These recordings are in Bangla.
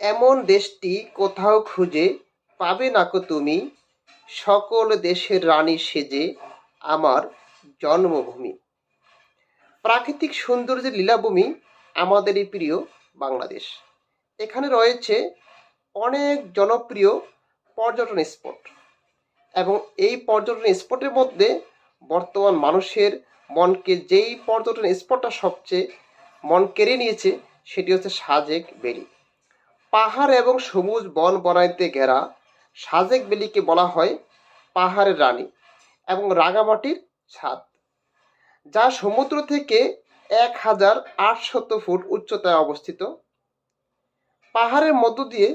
এমন দেশটি কোথাও খুঁজে পাবে না কো তুমি। সকল দেশের রানী সেজে আমার জন্মভূমি। প্রাকৃতিক সৌন্দর্যের লীলাভূমি আমাদের এই প্রিয় বাংলাদেশ। এখানে রয়েছে অনেক জনপ্রিয় পর্যটন স্পট এবং এই পর্যটন স্পটের মধ্যে বর্তমান মানুষের মনকে যেই পর্যটন স্পটটা সবচেয়ে মন কেড়ে নিয়েছে সেটি হচ্ছে সাজেক বেলি পাহাড় এবং সবুজ বন বনাইতে ঘেরা সাজেক বেলিকে বলা হয় পাহাড়ের রানী এবং রাঙামাটির ছাদ যা সমুদ্র থেকে এক হাজার আটশত ফুট উচ্চতায় অবস্থিত। পাহাড়ের মধ্য দিয়ে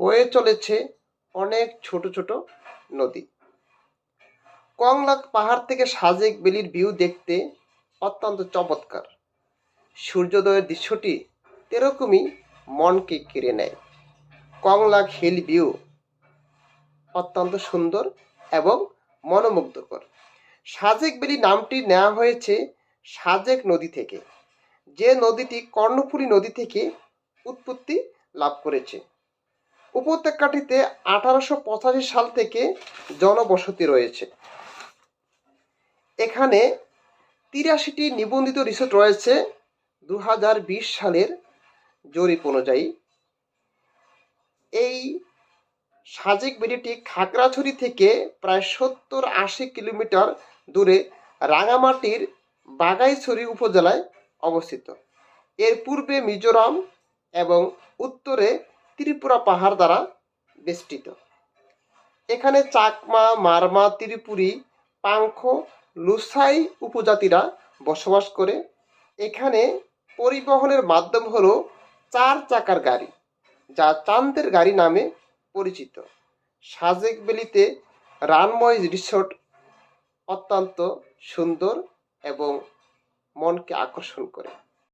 বয়ে চলেছে অনেক ছোট ছোট নদী। কংলাক পাহাড় থেকে সাজেক বেলির ভিউ দেখতে অত্যন্ত চমৎকার। সূর্যোদয়ের দৃশ্যটি এরকমই মনকে কেড়ে নেয়। কংলাক হিল ভিউ অত্যন্ত সুন্দর এবং মনোমুগ্ধকর। সাজেক বেলি নামটি নেওয়া হয়েছে সাজেক নদী থেকে। যে নদীটি কর্ণফুলী নদী থেকে উৎপত্তি লাভ করেছে। উপত্যকাটিতে আঠারোশো পঁচাশি সাল থেকে জনবসতি রয়েছে। এখানে তিরাশিটি নিবন্ধিত রিসোর্ট রয়েছে। দু হাজার বিশ সালের জরিপ অনুযায়ী, এই সাজেক বেড়িটি খাগড়াছড়ি থেকে প্রায় সত্তর আশি কিলোমিটার দূরে রাঙামাটির বাগাইছড়ি উপজেলায় অবস্থিত। এর পূর্বে মিজোরাম এবং উত্তরে ত্রিপুরা পাহাড় দ্বারা বেষ্টিত। এখানে চাকমা, মারমা, ত্রিপুরী, পাংখ, লুসাই উপজাতিরা বসবাস করে। এখানে পরিবহনের মাধ্যম হলো চার চাকার গাড়ি, যা চান্দের গাড়ি নামে পরিচিত। সাজেক বেলিতে রানময় রিসোর্ট অত্যন্ত সুন্দর এবং মনকে আকর্ষণ করে।